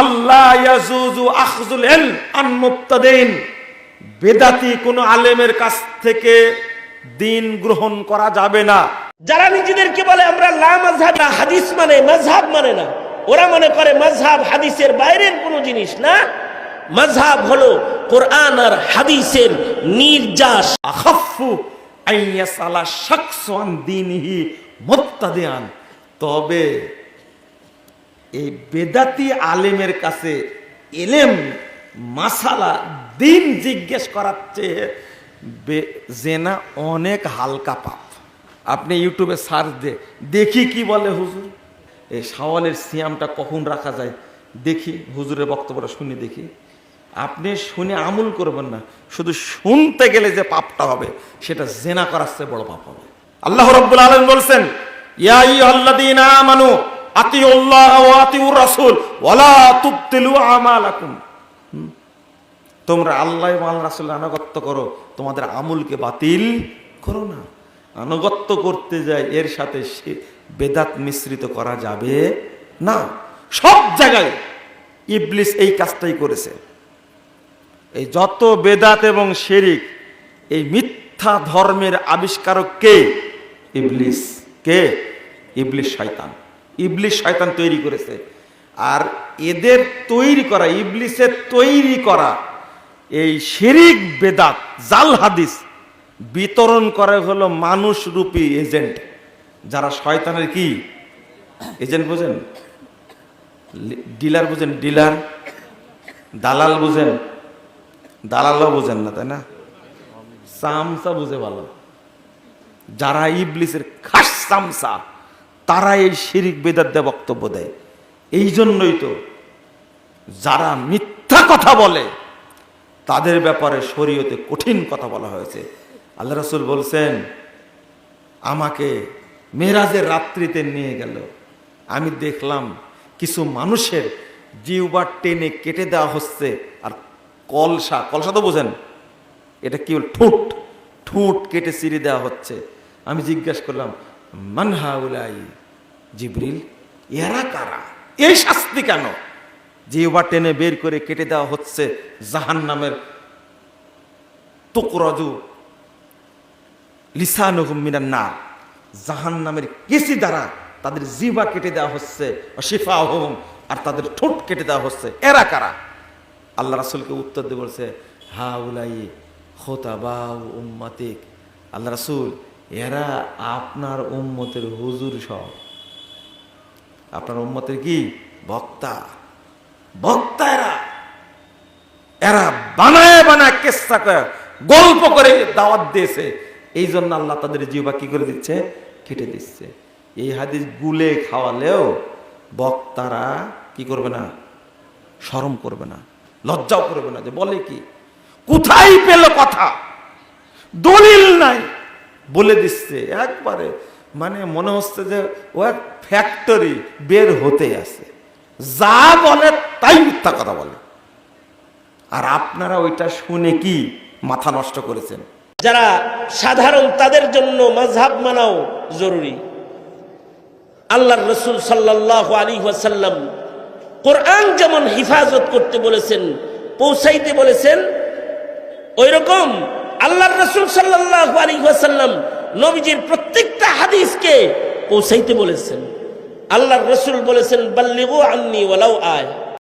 আল্লাহ ইয়াজুজু আখজুল ইলম আন মুবতাদিন। বেদাতি কোন আলেমের কাছ থেকে দিন গ্রহণ করা যাবে না। যারা নিজেদেরকে বলে আমরা লা মাযহাব না, হাদিস মানে মাযহাব মানে না। ওরা মনে করে মাযহাব হাদিসের বাইরের কোনো জিনিস না। মাযহাব হলো কোরআন আর হাদিসের নির্যাস। আখাফু আইয়াসালা শাখসু আন দীনিহি মুবতাদিয়ান। তবে এই বেদাতি আলেমের কাছে এলেম, মাসালা, দিন জিজ্ঞেস করার চেয়ে জেনা অনেক হালকা পাপ। আপনি ইউটিউবে সার্চ দে, দেখি কি বলে হুজুর। এই সওয়ালের সিয়ামটা কখন রাখা যায়, দেখি, হুজুরের বক্তব্যটা শুনে দেখি। আপনি শুনে আমল করবেন না, শুধু শুনতে গেলে যে পাপটা হবে, সেটা জেনা করার চেয়ে বড় পাপ হবে। আল্লাহ রব্বুল আলম বলছেন, ইয়া আইয়ুহাল্লাযীনা আমানু রাসূল? তোমরা আল্লাহ এবং আল্লাহ আনুগত্য করো, তোমাদের আমলকে বাতিল করো না। আনুগত্য করতে যায়, এর সাথে সে বেদাত মিশ্রিত করা যাবে না। সব জায়গায় ইবলিস এই কাজটাই করেছে। এই যত বেদাত এবং শেরিক, এই মিথ্যা ধর্মের আবিষ্কারক কে? ইবলিস। কে? ইবলিস শয়তান। ইবলিস শয়তান তৈরি করেছে। আর এদের তৈরি করা ইবলিসের তৈরি করা এই শিরিক, বেদাত, জাল হাদিস বিতরণ করে হলো মানুষ রূপী এজেন্ট। যারা শয়তানের কি? এজেন্ট বুঝেন? ডিলার বুঝেন? ডিলার? দালাল বুঝেন? দালালও বুঝেন না, তাই না? সামসা বুঝে ভালো। যারা ইবলিসের খাস সামসা তারা এই শিরিক বেদাদ্দে বক্তব্য দেয়। এই জন্যই তো যারা মিথ্যা কথা বলে, তাদের ব্যাপারে শরীয়তে কঠিন কথা বলা হয়েছে। আল্লাহ রসুল বলছেন, আমাকে মেরাজের রাত্রিতে নিয়ে গেল। আমি দেখলাম কিছু মানুষের জিউবার টেনে কেটে দেওয়া হচ্ছে, আর কলসা কলসা তো বোঝেন, এটা কি ঠোঁট ঠোঁট কেটে চিরে দেওয়া হচ্ছে। আমি জিজ্ঞাসা করলাম মানহা উলাই জিবরিল, এরা কারা? এই শাস্তি কেন? জিউবার টেনে বের করে কেটে দেওয়া হচ্ছে জাহান নামের তুকরজু লিসানুহুম মিনান নার। জাহান নামের কেসি দ্বারা তাদের জিবা কেটে দেওয়া হচ্ছে শিফা হোম আর তাদের ঠোঁট কেটে দেওয়া হচ্ছে। এরা কারা? আল্লাহ রাসুলকে উত্তর দিয়ে বলছে হা উলাই খোতাবাউ উম্মাতিক। আল্লাহ রাসুল, এরা আপনার উম্মতের হুজুর সব। আপনার উম্মতের কি? বক্তা। বক্তা এরা। এরা বানায় বানায় কেসা করে, গল্প করে দাওয়াত দিয়েছে। এই জন্য আল্লাহ তাদের জিবা কি করে দিচ্ছে? কেটে দিচ্ছে। এই হাদিস গুলে খাওয়ালেও বক্তারা কি করবে না? শরম করবে না। লজ্জাও করবে না। যে বলে কি? কোথায় পেল কথা? দলিল নাই। বলে দিচ্ছে। একবারে মানে মনে হচ্ছে যে ও এক ফ্যাক্টরি বের হতে আছে। যা বলে তাই মিথ্যা কথা বলে। আর আপনারা ওইটা শুনে কি মাথা নষ্ট করেছেন? যারা সাধারণ তাদের জন্য মাযহাব মানাও জরুরি। আল্লাহর রসুল সাল্লাহ আলী ওয়াসাল্লাম কোরআন যেমন হিফাজত করতে বলেছেন, পৌঁছাইতে বলেছেন ওই রকম আল্লাহর রসুল সাল্লাহ আলী ওয়াসাল্লাম নবীজির প্রত্যেকটা হাদিসকে পৌঁছাইতে বলেছেন। আল্লাহর রসুল বলেছেন বাল্লিগু আন্নি ওয়ালাউ আয়।